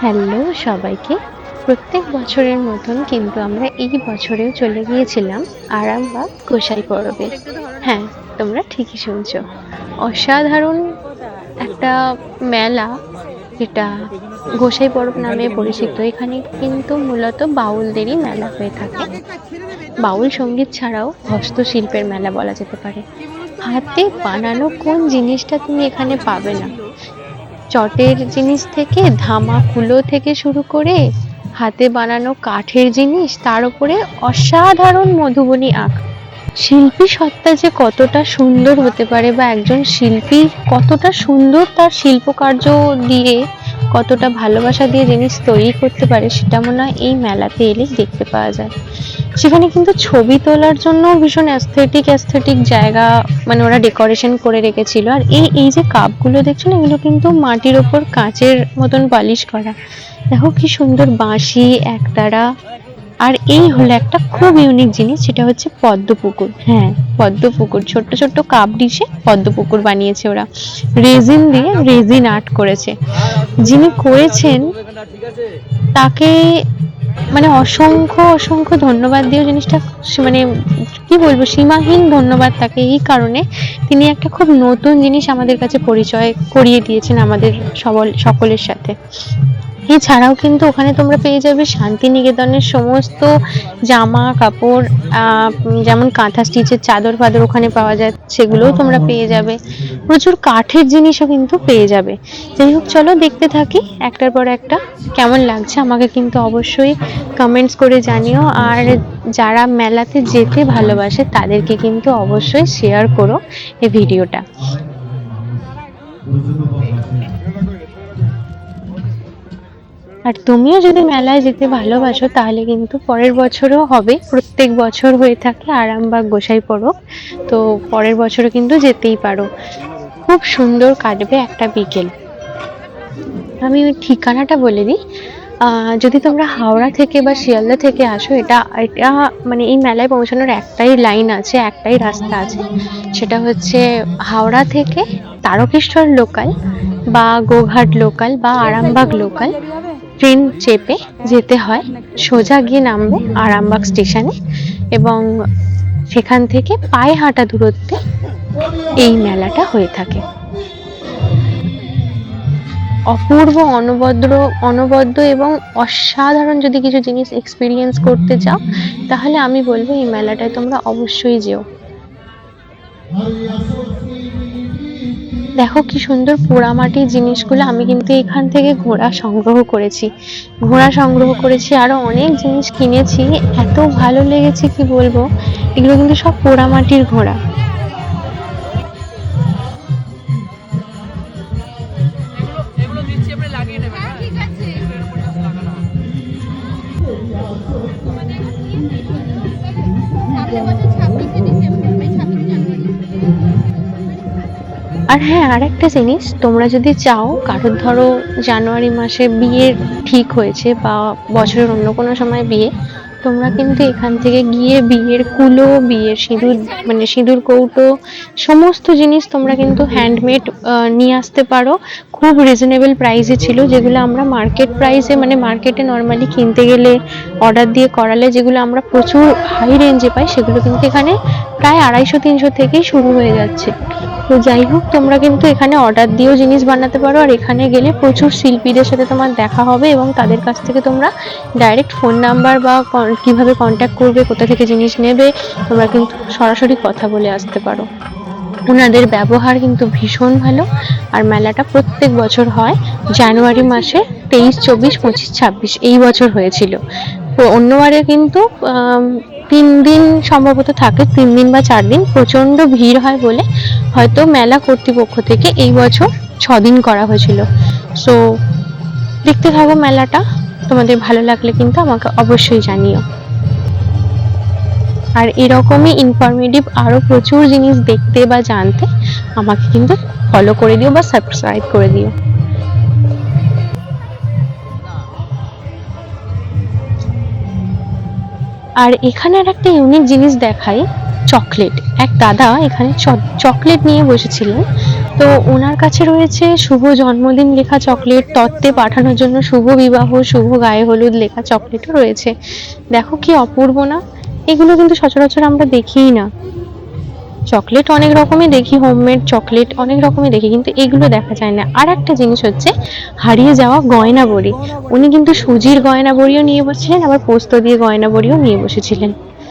Hello সবাইকে। প্রত্যেক বছরের মতন কিন্তু আমরা এই বছরেও চলে গিয়েছিলাম আরামবাগ গোসাই পরবে। হ্যাঁ তোমরা ঠিকই শুনছো। অসাধারণ একটা মেলা, যেটা গোসাই পরব নামে পরিচিত। এখানে কিন্তু মূলত বাউলদেরই মেলা হয়ে থাকে। বাউল সংগীত ছাড়াও হস্তশিল্পের মেলা বলা যেতে পারে। হাতে বানানো কোন জিনিসটা তুমি এখানে পাবে না? চটের জিনিস থেকে, ধামা কুলো থেকে শুরু করে, হাতে বানানো কাঠের জিনিস, তার উপরে অসাধারণ মধুবনী আঁক। শিল্পী সত্তা যে কতটা সুন্দর হতে পারে বা একজন শিল্পী কতটা সুন্দর তার শিল্পকার্য দিয়ে কতটা ভালোবাসা দিয়ে জিনিস তৈরি করতে পারে, সেটা মনে হয় এই মেলাতে এলে দেখতে পাওয়া যায়। সেখানে কিন্তু ছবি তোলার জন্য ভীষণ অ্যাস্থেটিক অ্যাস্থেটিক জায়গা মানে ওরা ডেকোরেশন করে রেখেছিল। আর এই এই যে কাপগুলো দেখছ না এগুলো কিন্তু মাটির ওপর কাঁচের মতন পালিশ করা। দেখো কি সুন্দর বাঁশি, একতারা। আর এই হলো একটা খুব ইউনিক জিনিস, সেটা হচ্ছে পদ্ম পুকুর। হ্যাঁ পদ্ম পুকুর, ছোট্ট ছোট্ট কাপ ডিশে পদ্ম পুকুর বানিয়েছে ওরা। রেজিন দিয়ে রেজিন আর্ট করেছে। যিনি করেছেন, তাকে মানে অসংখ্য অসংখ্য ধন্যবাদ দিয়েও জিনিসটা মানে কি বলব, সীমাহীন ধন্যবাদ তাকে এই কারণে। তিনি একটা খুব নতুন জিনিস আমাদের কাছে পরিচয় করিয়ে দিয়েছেন আমাদের সবল, সকলের সাথে। এছাড়াও কিন্তু ওখানে তোমরা পেয়ে যাবে শান্তিনিকেতনের সমস্ত জামা কাপড় যেমন কাঁথা স্টিচের চাদর ফাদর ওখানে পাওয়া যায়, সেগুলোও তোমরা পেয়ে যাবে। প্রচুর কাঠের জিনিসও কিন্তু পেয়ে যাবে। যাই হোক, চলো দেখতে থাকি একটার পর একটা কেমন লাগছে। আমাকে কিন্তু অবশ্যই কমেন্টস করে জানিও। আর যারা মেলাতে যেতে ভালোবাসে, তাদেরকে কিন্তু অবশ্যই শেয়ার করো এই ভিডিওটা। আর তুমিও যদি মেলায় যেতে ভালোবাসো, তাহলে কিন্তু পরের বছরও হবে। প্রত্যেক বছর হয়ে থাকে আরামবাগ গোসাই পরব। তো পরের বছরও কিন্তু যেতেই পারো। খুব সুন্দর কাটবে একটা বিকেল। আমি ওই ঠিকানাটা বলে দিই। যদি তোমরা হাওড়া থেকে বা শিয়ালদা থেকে আসো, এটা এটা মানে এই মেলায় পৌঁছানোর একটাই লাইন আছে, একটাই রাস্তা আছে। সেটা হচ্ছে হাওড়া থেকে তারকেশ্বর লোকাল বা গোঘাট লোকাল বা আরামবাগ লোকাল ট্রেন চেপে যেতে হয়। সোজা গিয়ে নামবে আরামবাগ স্টেশনে এবং সেখান থেকে পায়ে হাঁটা দূরত্বে এই মেলাটা হয়ে থাকে। অপূর্ব, অনবদ্র, অনবদ্য এবং অসাধারণ যদি কিছু জিনিস এক্সপিরিয়েন্স করতে চাও, তাহলে আমি বলব এই মেলাটায় তোমরা অবশ্যই যেও। দেখো কি সুন্দর পোড়ামাটির জিনিসগুলো, আমি কিন্তু এখান থেকে ঘোড়া সংগ্রহ করেছি। ঘোড়া সংগ্রহ করেছি, আরও অনেক জিনিস কিনেছি, এত ভালো লেগেছে কি বলব? এগুলো কিন্তু সব পোড়ামাটির ঘোড়া। আর হ্যাঁ আর একটা জিনিস, তোমরা যদি চাও, কারোর ধরো জানুয়ারি মাসে বিয়ে ঠিক হয়েছে বা বছরের অন্য কোনো সময় বিয়ে তোমরা কিন্তু এখান থেকে গিয়ে বিয়ের কুলো, বিয়ের সিঁদুর মানে সিঁদুর, কৌটো, সমস্ত জিনিস তোমরা কিন্তু হ্যান্ডমেড নিয়ে আসতে পারো। খুব রিজনেবল প্রাইসে ছিল, যেগুলো আমরা মার্কেট প্রাইসে মানে মার্কেটে নর্মালি কিনতে গেলে অর্ডার দিয়ে করালে যেগুলো আমরা প্রচুর হাই রেঞ্জে পাই, সেগুলো কিন্তু এখানে প্রায় আড়াইশো, তিনশো থেকেই শুরু হয়ে যাচ্ছে। তো যাই হোক, তোমরা কিন্তু এখানে অর্ডার দিয়েও জিনিস বানাতে পারো। আর এখানে গেলে প্রচুর শিল্পীদের সাথে তোমার দেখা হবে এবং তাদের কাছ থেকে তোমরা ডাইরেক্ট ফোন নাম্বার বা কীভাবে কন্ট্যাক্ট করবে, কোথা থেকে জিনিস নেবে, তোমরা কিন্তু সরাসরি কথা বলে আসতে পারো। ওনাদের ব্যবহার কিন্তু ভীষণ ভালো। আর মেলাটা প্রত্যেক বছর হয় জানুয়ারি মাসে তেইশ, চব্বিশ, পঁচিশ, ছাব্বিশ, এই বছর হয়েছিল। তো অন্যবারে কিন্তু তিন দিন সম্ভবত থাকে, তিন দিন বা চার দিন প্রচণ্ড ভিড় হয় বলে হয়তো মেলা কর্তৃপক্ষ থেকে এই বছর ছ দিন করা হয়েছিল। সো দেখতে থাকো মেলাটা, তোমাদের ভালো লাগলে কিন্তু আমাকে অবশ্যই জানিও। আর এরকমই ইনফরমেটিভ আরও প্রচুর জিনিস দেখতে বা জানতে আমাকে কিন্তু ফলো করে দিও বা সাবস্ক্রাইব করে দিও। আর এখানে আর একটা ইউনিক জিনিস দেখাই চকলেট এক দাদা এখানে চকলেট নিয়ে বসেছিলেন। তো ওনার কাছে রয়েছে শুভ জন্মদিন লেখা চকলেট তত্ত্বে পাঠানোর জন্য শুভ বিবাহ, শুভ গায়ে হলুদ লেখা চকলেটও রয়েছে। দেখো কি অপূর্ব না? এগুলো কিন্তু সচরাচর আমরা দেখিই না। চকলেট অনেক রকমই দেখি হোমমেড চকলেট অনেক রকমই দেখি, কিন্তু এগুলো দেখা যায় না। আর একটা জিনিস হচ্ছে, হারিয়ে যাওয়া গয়না বড়ি উনি কিন্তু সুজির গয়না বড়িও নিয়ে বসেছিলেন, আবার পোস্ত দিয়ে গয়না বড়িও নিয়ে বসেছিলেন।